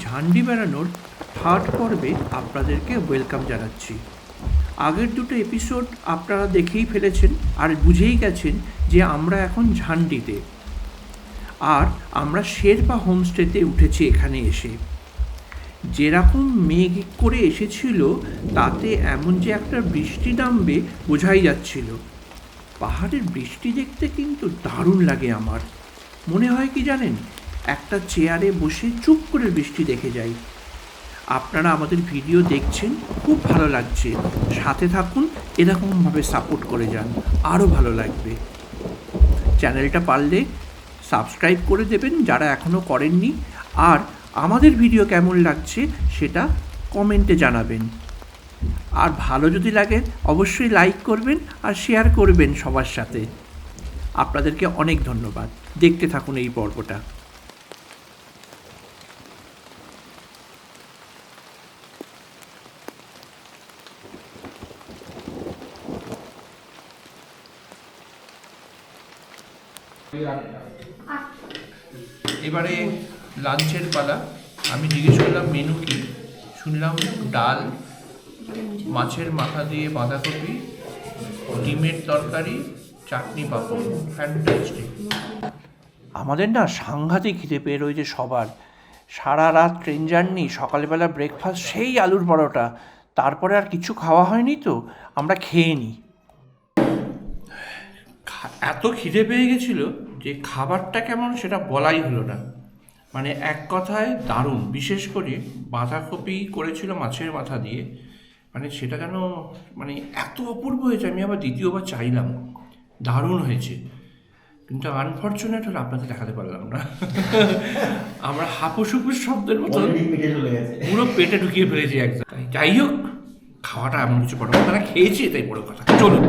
ঝান্ডি বেড়ানোর থার্ড পর্বে আপনাদেরকে ওয়েলকাম জানাচ্ছি। আগের দুটো এপিসোড আপনারা দেখেই ফেলেছেন আর বুঝেই গেছেন যে আমরা এখন ঝান্ডিতে আর আমরা শেরপা হোমস্টেতে উঠেছি এখানে এসে। যেরকম মেঘ করে এসেছিল, তাতে এমন যে একটা বৃষ্টি নামবে বোঝাই যাচ্ছিল। পাহাড়ের বৃষ্টি দেখতে কিন্তু দারুণ লাগে আমার। মনে হয় কি জানেন? একটা চেয়ারে বসে চুপ করে বৃষ্টি দেখে যাই। আপনারা আমাদের ভিডিও দেখছেন, খুব ভালো লাগছে। সাথে থাকুন, এরকমভাবে সাপোর্ট করে যান, আরও ভালো লাগবে। চ্যানেলটা পারলে সাবস্ক্রাইব করে দেবেন যারা এখনও করেননি, আর আমাদের ভিডিও কেমন লাগছে সেটা কমেন্টে জানাবেন। আর ভালো যদি লাগে, অবশ্যই লাইক করবেন আর শেয়ার করবেন সবার সাথে। আপনাদেরকে অনেক ধন্যবাদ। দেখতে থাকুন এই পর্বটা। এবারে লাঞ্চের পালা। আমি জিজ্ঞেস করলাম মেনু কি? শুনলাম ডাল মাছের মাথা দিয়ে বাঁধাকপি ডিমের তরকারি চাটনি পাঁপড়। ফ্যান্টাস্টিক আমাদের না সাংঘাতিক খিদে পেয়ে রয়েছে সবার। সারা রাত ট্রেন জার্নি সকালবেলা ব্রেকফাস্ট সেই আলুর পরোটা। তারপরে আর কিছু খাওয়া হয়নি তো আমরা খেয়ে নিই এত খিদে পেয়ে গেছিল যে খাবারটা কেমন সেটা বলাই হলো না। মানে এক কথায় দারুণ। বিশেষ করে বাঁধাকপি করেছিল মাছের মাথা দিয়ে। মানে সেটা যেন মানে এত অপূর্ব হয়েছে আমি আবার দ্বিতীয়বার চাইলাম। দারুণ হয়েছে। কিন্তু আনফর্চুনেট হলে আপনাকে দেখাতে পারলাম না। আমরা হাপুস হুপুস শব্দের মতো পুরো পেটে ঢুকিয়ে ফেলেছি একদম যাই হোক খাওয়াটা এমন কিছু বড় কথা খেয়েছি তাই বড় কথা। চলুন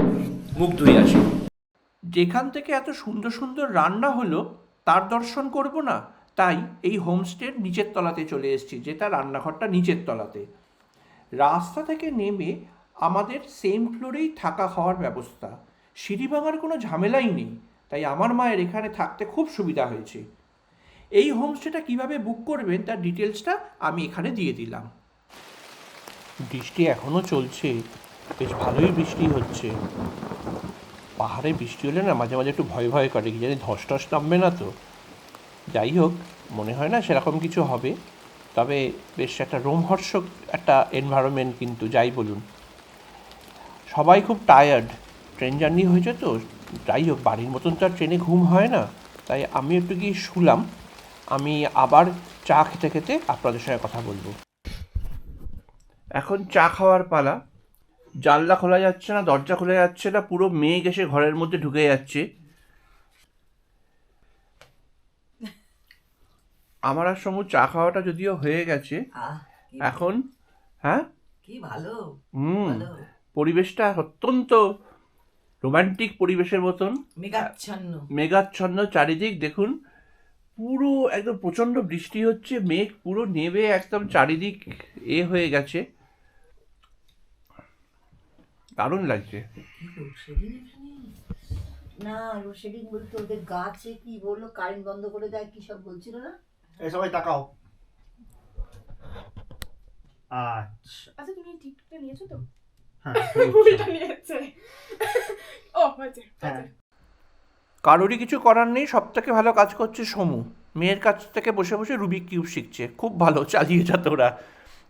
মুখ ধুয়ে আসি। যেখান থেকে এত সুন্দর সুন্দর রান্না হলো, তার দর্শন করব না, তাই এই হোমস্টের নিচের তলাতে চলে এসেছি, যেটা রান্নাঘরটা নিচের তলাতে। রাস্তা থেকে নেমে আমাদের সেম ফ্লোরেই থাকা খাওয়ার ব্যবস্থা। সিঁড়ি ভাঙার কোনো ঝামেলাই নেই, তাই আমার মায়ের এখানে থাকতে খুব সুবিধা হয়েছে। এই হোমস্টেটা কীভাবে বুক করবেন, তার ডিটেলসটা আমি এখানে দিয়ে দিলাম। বৃষ্টি এখনও চলছে, বেশ ভালোই বৃষ্টি হচ্ছে। পাহাড়ে বৃষ্টি হলে না মাঝে মাঝে একটু ভয় ভয় করে কি জানি ধস টস নামবে না তো। যাই হোক, মনে হয় না সেরকম কিছু হবে। তবে বেশ একটা রোমহর্ষক একটা এনভায়রনমেন্ট কিন্তু, যাই বলুন। সবাই খুব টায়ার্ড ট্রেন জার্নি হয়েছে তো, যাই হোক, বাড়ির মতন তো আর ট্রেনে ঘুম হয় না। তাই আমি একটু গিয়ে শুলাম। আমি আবার চা খেতে খেতে আপনাদের সঙ্গে কথা বলব। এখন চা খাওয়ার পালা। জানলা খোলা যাচ্ছে না দরজা খোলা যাচ্ছে না পুরো মেঘ এসে ঘরের মধ্যে ঢুকে যাচ্ছে। আমার আর সমু চা খাওয়াটা যদিও হয়ে গেছে এখন হ্যাঁ? কি ভালো হুম পরিবেশটা অত্যন্ত রোমান্টিক পরিবেশের মতন। মেঘাচ্ছন্ন। মেঘাচ্ছন্ন চারিদিক দেখুন পুরো একদম প্রচণ্ড বৃষ্টি হচ্ছে মেঘ পুরো নেবে একদম চারিদিক এ হয়ে গেছে। দারুণ লাগছে। না লোডশেডিং বলতে ওদের গাছে কি বলল কারেন্ট বন্ধ করে দেয় কি সব বলছিল না? এই সবাই তাকাও। আচ্ছা আচ্ছা তুমি টিকটকটা নিয়েছো তো? হ্যাঁ হ্যাঁ। কারোরই কিছু করার নেই সব থেকে ভালো কাজ করছে সমু। মেয়ের কাছ থেকে বসে বসে রুবিক কিউব শিখছে। খুব ভালো চালিয়ে যা তোরা।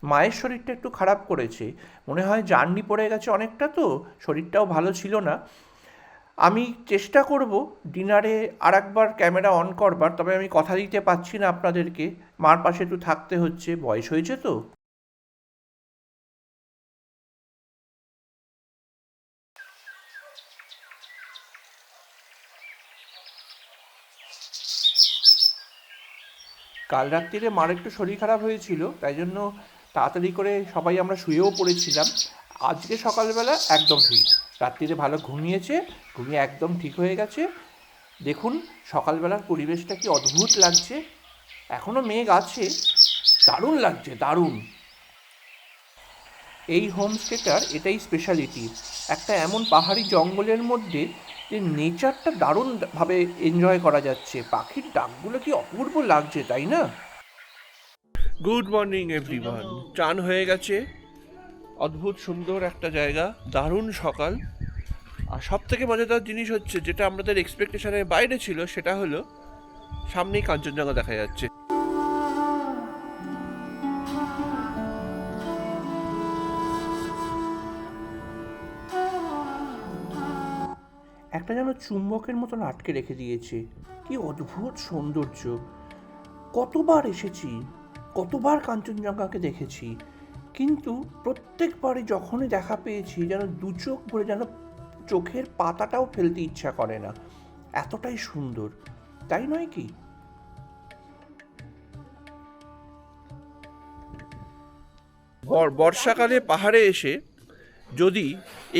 মায়ের শরীরটা একটু খারাপ করেছে। মনে হয় জার্নি পড়ে গেছে অনেকটা তো, শরীরটাও ভালো ছিল না। আমি চেষ্টা করব ডিনারে আর একবার ক্যামেরা অন করবার, তবে আমি কথা দিতে পারছি না আপনাদেরকে। মার পাশে একটু থাকতে হচ্ছে, বয়স হয়েছে তো। কাল রাত্রিরে মার একটু শরীর খারাপ হয়েছিল, তাই জন্য তাড়াতাড়ি করে সবাই আমরা শুয়েও পড়েছিলাম। আজকে সকালবেলা একদম ঠিক। রাত্রিরে ভালো ঘুমিয়েছে, ঘুমিয়ে একদম ঠিক হয়ে গেছে। দেখুন, সকালবেলার পরিবেশটা কি অদ্ভুত লাগছে। এখনও মেঘ আছে। দারুণ লাগছে, দারুণ। এই হোমস্টেটার এটাই স্পেশালিটি একটা এমন পাহাড়ি জঙ্গলের মধ্যে যে নেচারটা দারুণভাবে এনজয় করা যাচ্ছে। পাখির ডাকগুলো কি অপূর্ব লাগছে, তাই না? গুড মর্নিং এভরিওয়ান চান হয়ে গেছে। অদ্ভুত, সুন্দর একটা জায়গা, দারুণ সকাল। আর সব থেকে মজাদার জিনিস হচ্ছে, যেটা আমাদের এক্সপেকটেশনের বাইরে ছিল, সেটা হলো, সামনেই কাঞ্চনজঙ্ঘা দেখা যাচ্ছে। একটা যেন চুম্বকের মতন আটকে রেখে দিয়েছে। কি অদ্ভুত সৌন্দর্য। কতবার এসেছি। কতবার কাঞ্চনজঙ্ঘাকে দেখেছি, কিন্তু প্রত্যেকবারই যখনই দেখা পেয়েছি যেন দু চোখ ভরে যেন চোখের পাতাটাও ফেলতে ইচ্ছা করে না। এতটাই সুন্দর, তাই নয় কি? বর্ষাকালে পাহাড়ে এসে যদি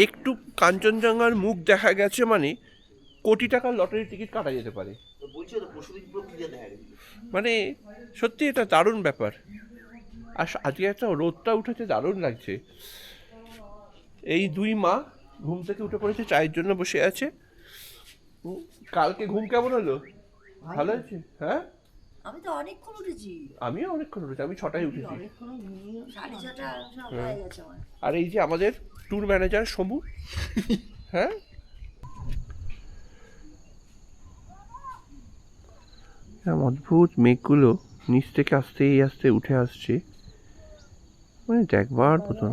একটু কাঞ্চনজঙ্ঘার মুখ দেখা গেছে মানে কোটি টাকার লটারির টিকিট কাটা যেতে পারে। মানে সত্যি এটা দারুণ ব্যাপার। আর আজকে একটা রোদটা উঠেছে দারুণ লাগছে। এই দুই মা ঘুম থেকে উঠে পড়েছে চায়ের জন্য বসে আছে। কালকে ঘুম কেমন হলো? ভালো আছে? হ্যাঁ? আমি তো অনেকক্ষণ উঠেছি। আমিও অনেকক্ষণ উঠেছি আমি ছটায় উঠেছি। হয়ে আর এই যে আমাদের ট্যুর ম্যানেজার সমু। হ্যাঁ? এরম অদ্ভুত মেঘগুলো নিচ থেকে আস্তে আস্তে উঠে আসছে। মানে দেখবার মতন।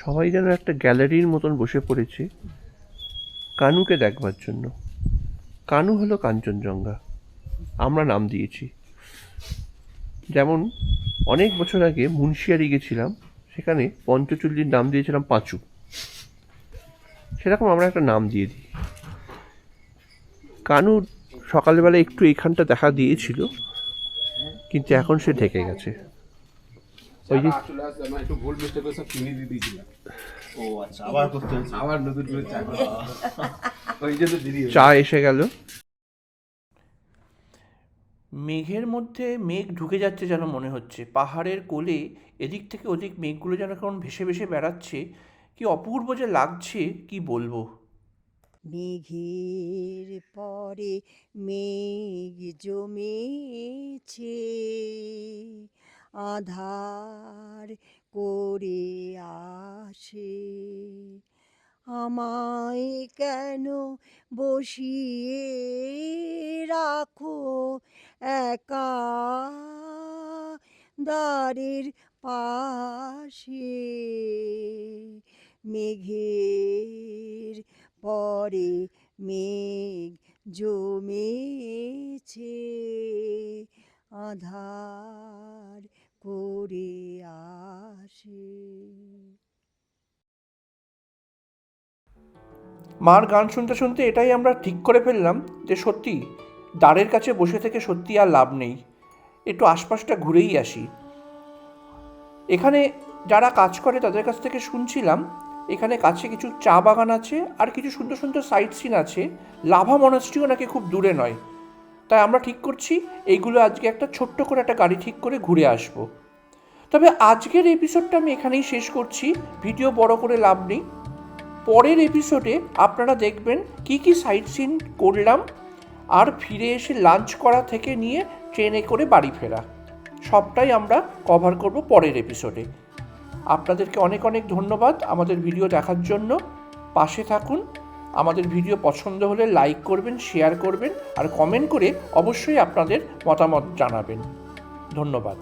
সবাই যেন একটা গ্যালারির মতন বসে পড়েছে। কানুকে দেখবার জন্য। কানু হলো কাঞ্চনজঙ্ঘা। আমরা নাম দিয়েছি। যেমন অনেক বছর আগে মুন্সিয়ারি গেছিলাম, সেখানে পঞ্চচল্লির নাম দিয়েছিলাম পাঁচু। সেরকম আমরা একটা নাম দিয়ে দিই। কানু সকালবেলা একটু এখানটা দেখা দিয়েছিল, কিন্তু এখন সে ঢেকে গেছে। ওই যে চলে আসছে আমার একটু ভুল মিস্টেক করে সব চিনি দিয়ে দিয়েছিলাম ও আচ্ছা। আবার করতে হয়েছে। আবার নতুন করে চা ওই জন্য দেরি চা এসে গেল। মেঘের মধ্যে মেঘ ঢুকে যাচ্ছে যেন মনে হচ্ছে। পাহাড়ের কোলে এদিক থেকে ওদিক মেঘগুলো যেন কেমন ভেসে ভেসে বেড়াচ্ছে। কি অপূর্ব যে লাগছে কি বলব? মেঘের পরে মেঘ জমেছে। আধার করে আসে। আমায় কেন বসিয়ে রাখো একা দ্বারের পাশে? মেঘের পরে মেঘ জমেছে। আধার করে আসে মার গান শুনতে শুনতে এটাই আমরা ঠিক করে ফেললাম যে সত্যি, দ্বারের কাছে বসে থেকে সত্যি আর লাভ নেই। একটু আশপাশটা ঘুরেই আসি। এখানে যারা কাজ করে তাদের কাছ থেকে শুনছিলাম, এখানে কাছে কিছু চা বাগান আছে আর কিছু সুন্দর সুন্দর সাইট সিন আছে। লাভা মনাস্ট্রিও নাকি খুব দূরে নয়। তাই আমরা ঠিক করছি এইগুলো আজকে একটা ছোট্ট করে একটা গাড়ি ঠিক করে ঘুরে আসব। তবে আজকের এপিসোডটা আমি এখানেই শেষ করছি। ভিডিও বড় করে লাভ নেই। পরের এপিসোডে আপনারা দেখবেন কি কি সাইট সিন করলাম আর ফিরে এসে লাঞ্চ করা থেকে নিয়ে ট্রেনে করে বাড়ি ফেরা। সবটাই আমরা কভার করব পরের এপিসোডে আপনাদেরকে অনেক অনেক ধন্যবাদ আমাদের ভিডিও দেখার জন্য। পাশে থাকুন। আমাদের ভিডিও পছন্দ হলে লাইক করবেন শেয়ার করবেন, আর কমেন্ট করে অবশ্যই আপনাদের মতামত জানাবেন। ধন্যবাদ।